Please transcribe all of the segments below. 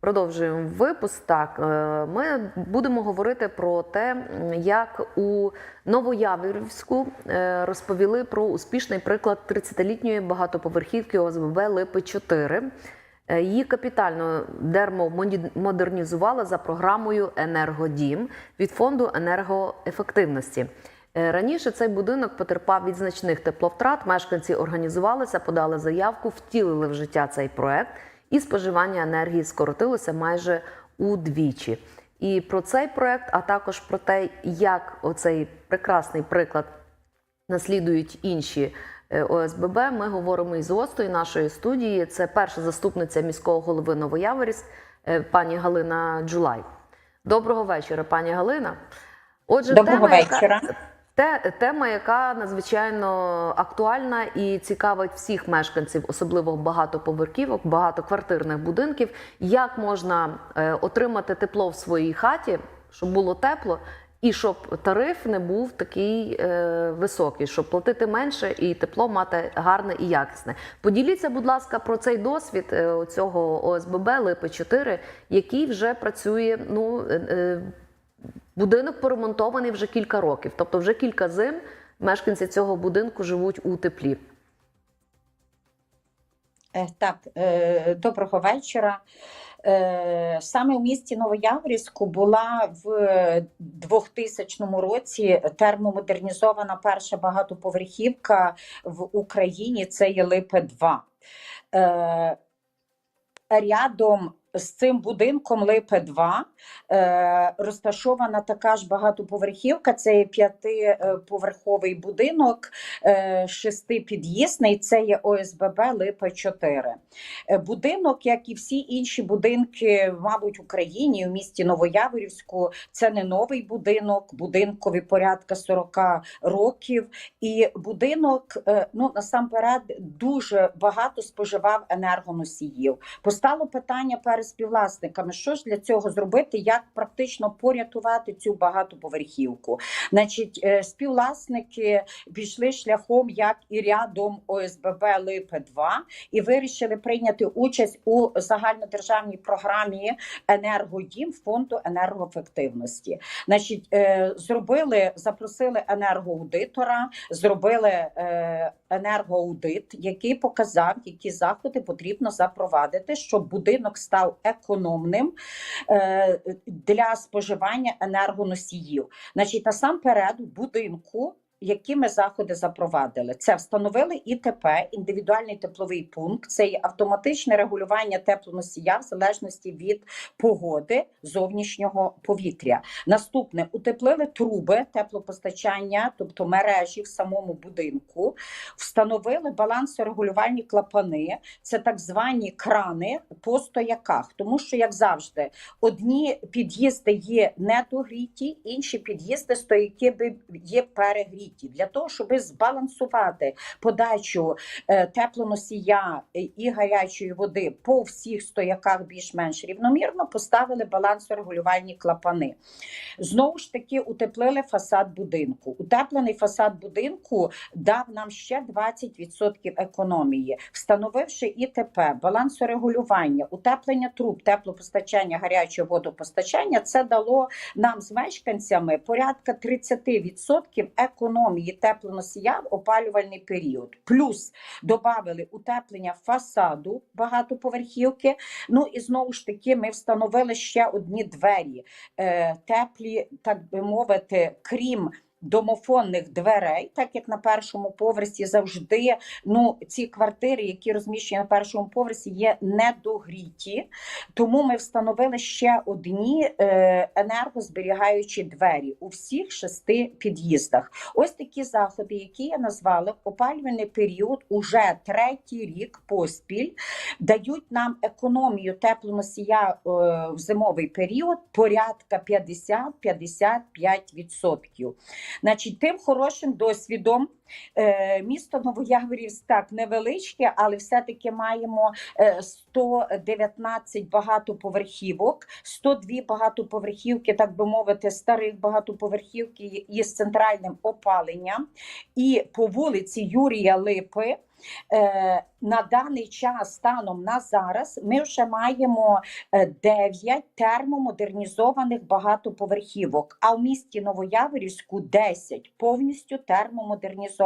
Продовжуємо випуск. Так, е, ми будемо говорити про те, як у Новояворівську е, розповіли про успішний приклад 30-літньої багатоповерхівки ОСББ Липи 4. Е, Її капітально дермомодернізували за програмою Енергодім від фонду енергоефективності. Раніше цей будинок потерпав від значних тепловтрат. Мешканці організувалися, подали заявку, втілили в життя цей проект, і споживання енергії скоротилося майже удвічі. І про цей проект, а також про те, як оцей прекрасний приклад наслідують інші е, ОСББ. Ми говоримо із гостею нашої студії. Це перша заступниця міського голови Новояворівськ, е, пані Галина Джулай. Доброго вечора, пані Галина. Отже, Доброго тема, яка- вечора. Те, тема, яка надзвичайно актуальна і цікавить всіх мешканців, особливо багатоповерхівок, багатоквартирних будинків. Як можна е, отримати тепло в своїй хаті, щоб було тепло, і щоб тариф не був такий е, високий, щоб платити менше і тепло мати гарне і якісне. Поділіться, будь ласка, про цей досвід е, цього ОСББ Липи 4 який вже працює. Ну е, е, Будинок поремонтований вже кілька років, тобто вже кілька зим мешканці цього будинку живуть у теплі. Е, Так, е, доброго вечора. Е, Саме у місті Новояворівську була в 2000 році термомодернізована перша багатоповерхівка в Україні. Це є Липе 2. Е, Рядом з цим будинком Липе 2 е, розташована така ж багатоповерхівка. Це є п'ятиповерховий будинок, е, шестипід'їзний. Це є ОСББ Липа 4. Е, Будинок, як і всі інші будинки, мабуть, в Україні, в місті Новояворівську, це не новий будинок, будинкові порядка 40 років. І будинок, ну насамперед, дуже багато споживав енергоносіїв. Постало питання перед співвласниками, що ж для цього зробити, як практично порятувати цю багатоповерхівку. Значить, е, співвласники пішли шляхом, як і рядом ОСББ Липе 2 і вирішили прийняти участь у загальнодержавній програмі енергодім фонду енергоефективності. Значить, е, зробили, запросили енергоаудитора, зробили е, енергоаудит, який показав, які заходи потрібно запровадити, щоб будинок став економним е, для споживання енергоносіїв. Значить, насамперед, в будинку. Які ми заходи запровадили? Це встановили ІТП, індивідуальний тепловий пункт. Це автоматичне регулювання теплоносія в залежності від погоди зовнішнього повітря. Наступне утеплили труби теплопостачання, тобто мережі в самому будинку, встановили балансорегулювальні клапани. Це так звані крани по стояках, тому що, як завжди, одні під'їзди є недогріті, інші під'їзди стояки є перегріті. Для того, щоб збалансувати подачу е, теплоносія і гарячої води по всіх стояках більш-менш рівномірно, поставили балансорегулювальні клапани. Знову ж таки, утеплили фасад будинку. Утеплений фасад будинку дав нам ще 20% економії, встановивши ІТП, балансорегулювання, утеплення труб, теплопостачання, гарячого водопостачання. Це дало нам з мешканцями порядка 30% економії теплоносія в опалювальний період. Плюс додали утеплення фасаду багатоповерхівки. Ну і знову ж таки, ми встановили ще одні двері е, теплі, так би мовити, крім. Домофонних дверей, так як на першому поверсі завжди ну ці квартири, які розміщені на першому поверсі, є недогріті. Тому ми встановили ще одні е, енергозберігаючі двері у всіх шести під'їздах. Ось такі заходи, які я назвала в опалювальний період, уже третій рік поспіль, дають нам економію теплоносія е, в зимовий період порядка 50-55%. Значить, тим хорошим досвідом Місто Новояворівськ так невеличке, але все-таки маємо е, 119 багатоповерхівок, 102 багатоповерхівки, так би мовити, старих багатоповерхівки із центральним опаленням. І по вулиці Юрія Липи е, на даний час, станом на зараз, ми вже маємо 9 термомодернізованих багатоповерхівок, а в місті Новояворівську 10 повністю термомодернізованих.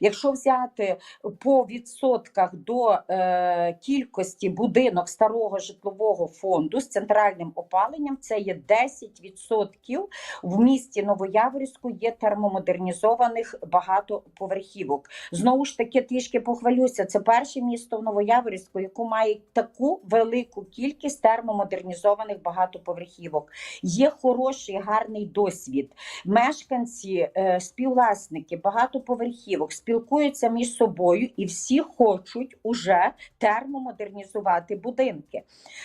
Якщо взяти по відсотках до е, кількості будинок старого житлового фонду з центральним опаленням, це є 10% в місті Новояворівську є термомодернізованих багатоповерхівок. Знову ж таки, трішки похвалюся. Це перше місто в Новояворівську, яку має таку велику кількість термомодернізованих багатоповерхівок. Є хороший гарний досвід. Мешканці, е, співвласники багатоповерхівок спілкуються між собою і всі хочуть уже термомодернізувати будинки.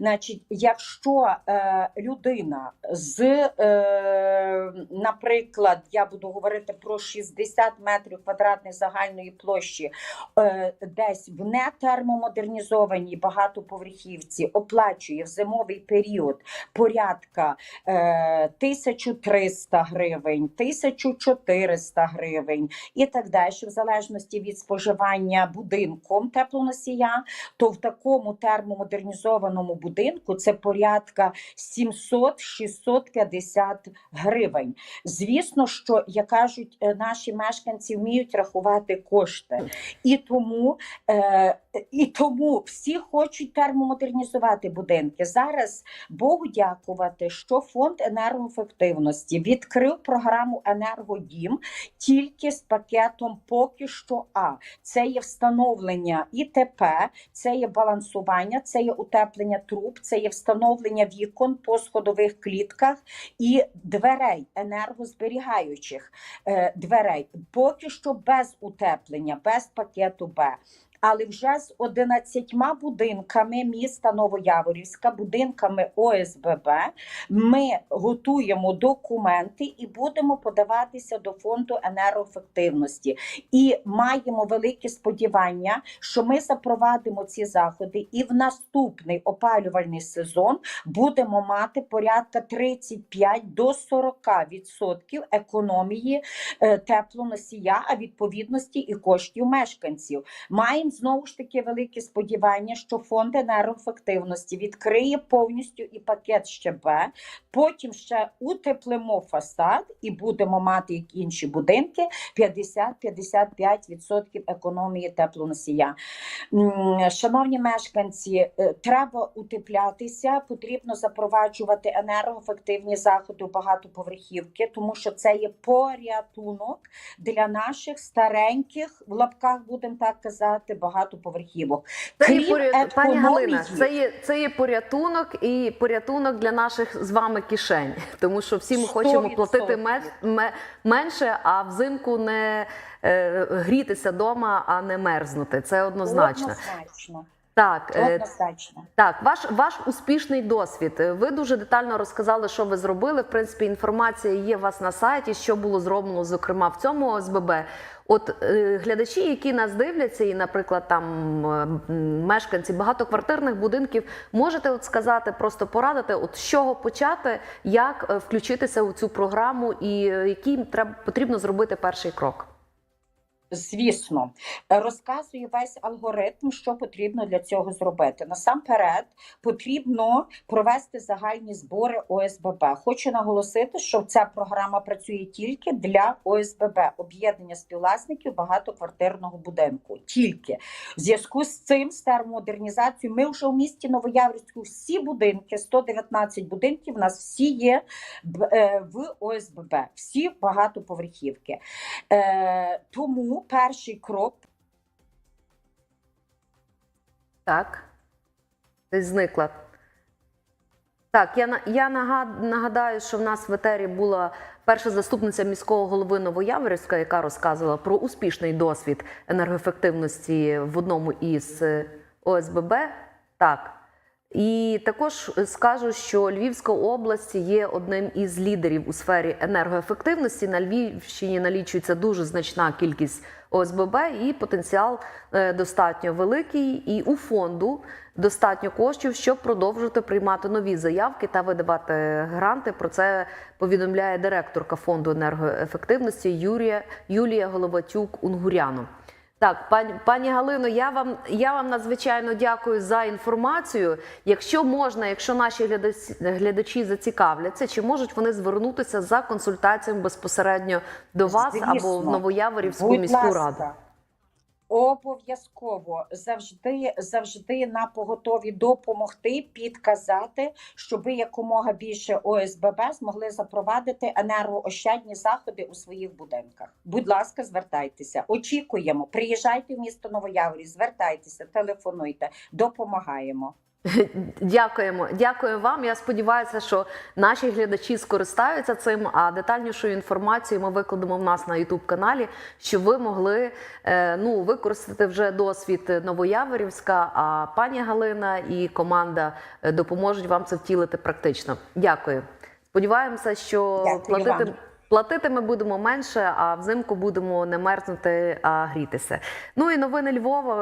Значить, якщо е, людина з, е, наприклад, я буду говорити про 60 метрів квадратних загальної площі, е, десь в нетермомодернізованій багатоповерхівці оплачує в зимовий період порядка е, 1300 гривень, 1400 гривень і так далі, в залежності від споживання будинком теплоносія, то в такому термомодернізованому будинку це порядка 700-650 гривень. Звісно, що як кажуть, е, наші мешканці вміють рахувати кошти, і тому, е, і тому всі хочуть термомодернізувати будинки. Зараз Богу дякувати, що фонд енергоефективності відкрив програму Енергодім тільки з пакетом поки що А. Це є встановлення ІТП, це є балансування, це є утеплення труб, це є встановлення вікон по сходових клітках і дверей енергозберігаючих е, дверей. Поки що без утеплення, без пакету Б. Але вже з 11 будинками міста Новояворівська, будинками ОСББ, ми готуємо документи і будемо подаватися до фонду енергоефективності. І маємо велике сподівання, що ми запровадимо ці заходи, і в наступний опалювальний сезон будемо мати порядка 35 до 40% економії е, теплоносія, а відповідності і коштів мешканців. Маємо знову ж таки велике сподівання, що фонд енергоефективності відкриє повністю і пакет ще Б, потім ще утеплимо фасад і будемо мати як інші будинки 50-55% економії теплоносія. Шановні мешканці, е, треба утеплятися, потрібно запроваджувати енергоефективні заходи у багатоповерхівки, тому що це є порятунок для наших стареньких в лапках, будемо так казати, багатоповерхівок. Це є Крім поря... Пані Галина, це є, це є порятунок і порятунок для наших з вами кишень, тому що всі ми хочемо 100%. платити ме- ме- менше, а взимку не е, грітися вдома, а не мерзнути. Це однозначно. Однозначно. Так, е, Однозначно. Так, ваш ваш успішний досвід. Ви дуже детально розказали, що ви зробили. В принципі, інформація є у вас на сайті, що було зроблено, зокрема в цьому ОСББ. От е, глядачі, які нас дивляться, і, наприклад, там е, мешканці багатоквартирних будинків, можете от сказати, просто порадити, от з чого почати, як е, включитися у цю програму, і е, який треба потрібно зробити перший крок. Звісно, Е, розказую весь алгоритм, що потрібно для цього зробити. Насамперед потрібно провести загальні збори ОСББ. Хочу наголосити, що ця програма працює тільки для ОСББ об'єднання співвласників багатоквартирного будинку. Тільки в зв'язку з цим з термомодернізацією ми вже в місті Новояврівську всі будинки, 119 будинків. У нас всі є е, в ОСББ, всі багатоповерхівки. Е, тому перший крок Так. Десь зникла. Так, я, я нагадаю, що в нас в етері була перша заступниця міського голови Новояворівська, яка розказувала про успішний досвід енергоефективності в одному із е, ОСББ. Так. І також скажу, що Львівська область є одним із лідерів у сфері енергоефективності. На Львівщині налічується дуже значна кількість ОСББ, і потенціал е, достатньо великий. І у фонду достатньо коштів, щоб продовжити приймати нові заявки та видавати гранти. Про це повідомляє директорка фонду енергоефективності Юрія Юлія Головатюк Унгуряну. Так, пані, пані Галино, я вам я вам надзвичайно дякую за інформацію. Якщо можна, якщо наші глядачі, глядачі зацікавляться, чи можуть вони звернутися за консультаціями безпосередньо до вас або в Новояворівську Будь міську ласка. раду? Обов'язково завжди, завжди на поготові допомогти, підказати, щоб якомога більше ОСББ змогли запровадити енергоощадні заходи у своїх будинках. Будь ласка, звертайтеся. Очікуємо. Приїжджайте в місто Новояворі, звертайтеся, телефонуйте, допомагаємо. Дякуємо, дякую вам. Я сподіваюся, що наші глядачі скористаються цим. А детальнішу інформацію ми викладемо в нас на youtube каналі, щоб ви могли е, ну використати вже досвід Новояворівська. А пані Галина і команда е, допоможуть вам це втілити практично. Дякую. Сподіваємося, що Дякую платити. вам. Платити ми будемо менше, а взимку будемо не мерзнути, а грітися. Ну і новини Львова.